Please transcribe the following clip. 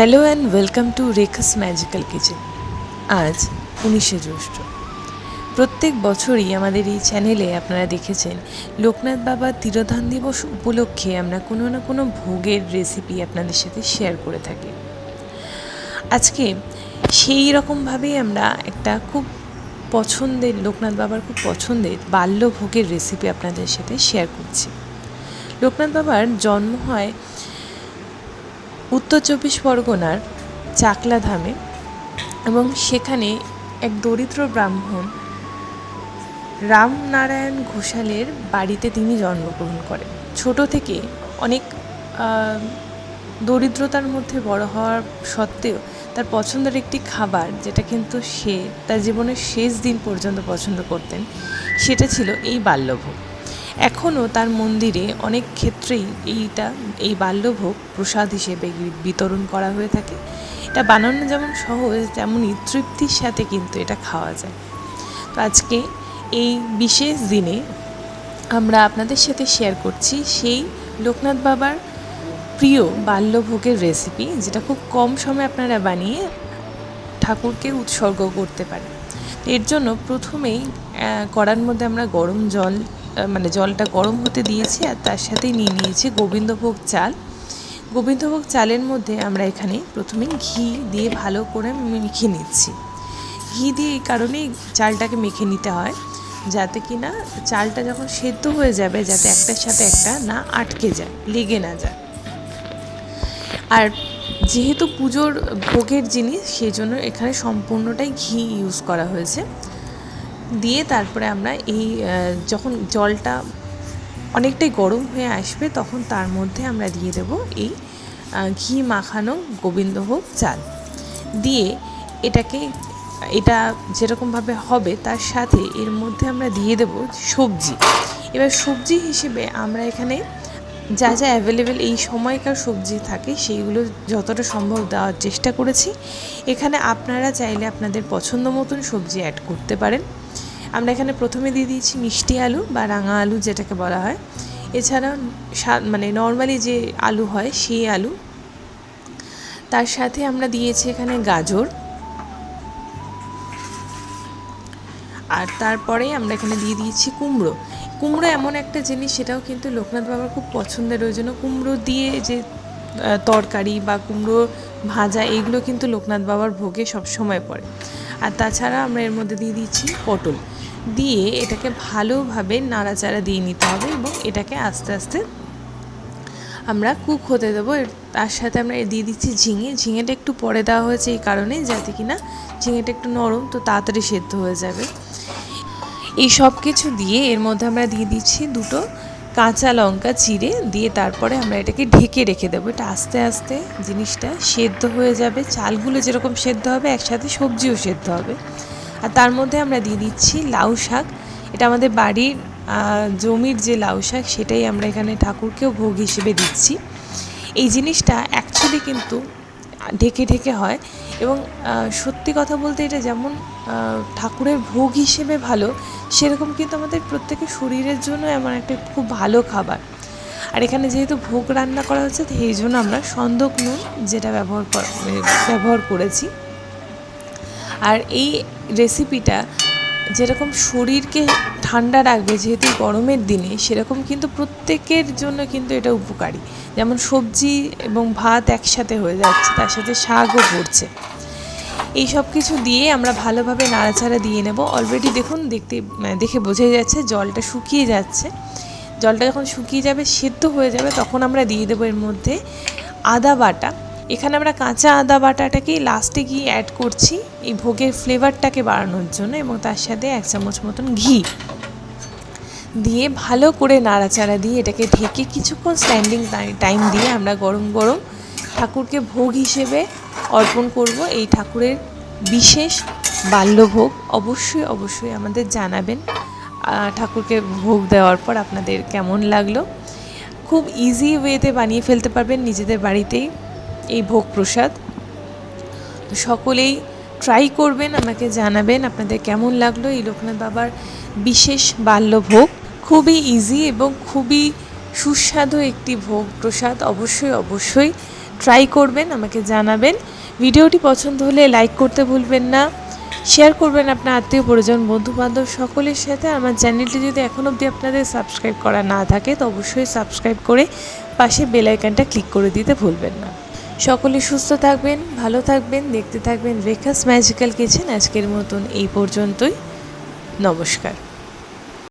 Hello and welcome to Rekha's magical kitchen আজ উনিশে জ্যৈষ্ঠ। প্রত্যেক বছরই আমাদের এই চ্যানেলে আপনারা দেখেছেন, লোকনাথ বাবার তিরোধান দিবস উপলক্ষে আমরা কোনো না কোনো ভোগের রেসিপি আপনাদের সাথে শেয়ার করে থাকি। আজকে সেই রকমভাবেই আমরা একটা খুব পছন্দের, লোকনাথ বাবার খুব পছন্দের বাল্য ভোগের রেসিপি আপনাদের সাথে শেয়ার করছি। লোকনাথ বাবার জন্ম হয় উত্তর চব্বিশ পরগনার চাকলা ধামে এবং সেখানে এক দরিদ্র ব্রাহ্মণ রামনারায়ণ ঘোষালের বাড়িতে তিনি জন্মগ্রহণ করেন। ছোট থেকে অনেক দরিদ্রতার মধ্যে বড় হওয়ার সত্ত্বেও তার পছন্দের একটি খাবার, যেটা কিন্তু সে, তার জীবনের শেষ দিন পর্যন্ত পছন্দ করতেন, সেটা ছিল এই বাল্যভোগ। এখনও তার মন্দিরে অনেক ক্ষেত্রেই এইটা, এই বাল্যভোগ প্রসাদ হিসেবে বিতরণ করা হয়ে থাকে। এটা বানানো যেমন সহজ তেমনই তৃপ্তির সাথে কিন্তু এটা খাওয়া যায়। তো আজকে এই বিশেষ দিনে আমরা আপনাদের সাথে শেয়ার করছি সেই লোকনাথ বাবার প্রিয় বাল্যভোগের রেসিপি যেটা খুব কম সময়ে আপনারা বানিয়ে ঠাকুরকে উৎসর্গ করতে পারেন। এর জন্য প্রথমেই কড়ার মধ্যে আমরা গরম জল মানে জলটা গরম হতে দিয়েছি আর তার সাথেই নিয়ে নিয়েছি গোবিন্দভোগ চাল। গোবিন্দভোগ চালের মধ্যে আমরা এখানে প্রথমে ঘি দিয়ে ভালো করে মেখে নিচ্ছি। ঘি দিয়ে এই কারণেই চালটাকে মেখে নিতে হয়, যাতে কি না চালটা যখন সেদ্ধ হয়ে যাবে, যাতে একটার সাথে একটা না আটকে যায়, লেগে না যায়। আর যেহেতু পুজোর ভোগের জিনিস সেই জন্য এখানে সম্পূর্ণটাই ঘি ইউজ করা হয়েছে। দিয়ে তারপরে আমরা এই যখন জলটা অনেকটাই গরম হয়ে আসবে, তখন তার মধ্যে আমরা দিয়ে দেব এই ঘি মাখানো গোবিন্দভোগ চাল। দিয়ে এটাকে, এটা যেরকমভাবে হবে, তার সাথে এর মধ্যে আমরা দিয়ে দেব সবজি। এবার সবজি হিসেবে আমরা এখানে যা যা অ্যাভেলেবেল এই সময়কার সবজি থাকে, সেইগুলো যতটা সম্ভব দেওয়ার চেষ্টা করেছি। এখানে আপনারা চাইলে আপনাদের পছন্দ মতন সবজি অ্যাড করতে পারেন। আমরা এখানে প্রথমে দিয়ে দিয়েছি মিষ্টি আলু বা রাঙা আলু যেটাকে বলা হয়। এছাড়া মানে নর্মালি যে আলু হয় সেই আলু। তার সাথে আমরা দিয়েছি এখানে গাজর। আর তারপরে আমরা এখানে দিয়ে দিয়েছি কুমড়ো। কুমড়ো এমন একটা জিনিস সেটাও কিন্তু লোকনাথ বাবার খুব পছন্দের। ওই জন্য কুমড়ো দিয়ে যে তরকারি বা কুমড়ো ভাজা এইগুলো কিন্তু লোকনাথ বাবার ভোগে সবসময় পড়ে। আর তাছাড়া আমরা এর মধ্যে দিয়ে দিচ্ছি পটল। দিয়ে এটাকে ভালোভাবে নাড়াচাড়া দিয়ে নিতে হবে এবং এটাকে আস্তে আস্তে আমরা কুক হতে দেবো। তার সাথে আমরা দিয়ে দিচ্ছি ঝিঙে। ঝিঙেটা একটু পরে দেওয়া হয়েছে এই কারণে, যাতে কি না ঝিঙেটা একটু নরম তো তাড়াতাড়ি সেদ্ধ হয়ে যাবে। এই সব কিছু দিয়ে এর মধ্যে আমরা দিয়ে দিচ্ছি দুটো কাঁচা লঙ্কা চিড়ে, দিয়ে তারপরে আমরা এটাকে ঢেকে রেখে দেবো। এটা আস্তে আস্তে জিনিসটা সেদ্ধ হয়ে যাবে। চালগুলো যেরকম সেদ্ধ হবে, একসাথে সবজিও সেদ্ধ হবে। আর তার মধ্যে আমরা দিয়ে দিচ্ছি লাউ শাক। এটা আমাদের বাড়ির জমির যে লাউ শাক, সেটাই আমরা এখানে ঠাকুরকেও ভোগ হিসেবে দিচ্ছি। এই জিনিসটা অ্যাকচুয়ালি কিন্তু ঢেকে ঢেকে হয় এবং সত্যি কথা বলতে এটা যেমন ঠাকুরের ভোগ হিসেবে ভালো, সেরকম কিন্তু আমাদের প্রত্যেকের শরীরের জন্য এমন একটা খুব ভালো খাবার। আর এখানে যেহেতু ভোগ রান্না করা হচ্ছে সেই জন্য আমরা সন্দক নুন যেটা ব্যবহার ব্যবহার করেছি। আর এই রেসিপিটা যেরকম শরীরকে ঠান্ডা রাখবে, যেহেতু গরমের দিনে, সেরকম কিন্তু প্রত্যেকের জন্য কিন্তু এটা উপকারী। যেমন সবজি এবং ভাত একসাথে হয়ে যাচ্ছে, তার সাথে শাকও পড়ছে। এই সব কিছু দিয়ে আমরা ভালোভাবে নাড়াচাড়া দিয়ে নেব। অলরেডি দেখুন, দেখতে মানে দেখে বোঝাই যাচ্ছে, জলটা শুকিয়ে যাচ্ছে। জলটা যখন শুকিয়ে যাবে, সেদ্ধ হয়ে যাবে, তখন আমরা দিয়ে দেবো এর মধ্যে আদা বাটা। এখানে আমরা কাঁচা আদা বাটাটাকে লাস্টে গিয়ে অ্যাড করছি। এই ভোগের ফ্লেভারটাকে বাড়ানোর জন্য এবং তার সাথে এক চামচ মতন ঘি। দিয়ে ভালো করে নাড়াচাড়া দিয়ে এটাকে ঢেকে কিছুক্ষণ স্ট্যান্ডিং টাইম দিয়ে আমরা গরম গরম ঠাকুরকে ভোগ হিসেবে অর্পণ করব। এই ঠাকুরের বিশেষ বাল্যভোগ অবশ্যই অবশ্যই আমাদের জানাবেন। ঠাকুরকে ভোগ দেওয়ার পর আপনাদের কেমন লাগল? খুব ইজি ওয়েতে বানিয়ে ফেলতে পারবেন নিজেদের বাড়িতেই। এই ভোগ প্রসাদ। সকলেই ট্রাই করবেন, আমাকে জানাবেন আপনাদের কেমন লাগল এই লোকনাথ বাবার বিশেষ বাল্যভোগ। খুবই ইজি এবং খুবই সুস্বাদু একটি ভোগ প্রসাদ, অবশ্যই অবশ্যই ট্রাই করবেন, আমাকে জানাবেন। ভিডিওটি পছন্দ হলে লাইক করতে ভুলবেন না। শেয়ার করবেন আপনার আত্মীয়, পরিজন বন্ধু বান্ধব সকলের সাথে। আমার চ্যানেলটি যদি এখন অবধি আপনাদের সাবস্ক্রাইব করা না থাকে, তো অবশ্যই সাবস্ক্রাইব করে পাশে বেলাইকানটা ক্লিক করে দিতে ভুলবেন না। সকলে সুস্থ থাকবেন, ভালো থাকবেন, দেখতে থাকবেন রেখাস ম্যাজিক্যাল কিচেন আজকের মতন এই পর্যন্তই। নমস্কার।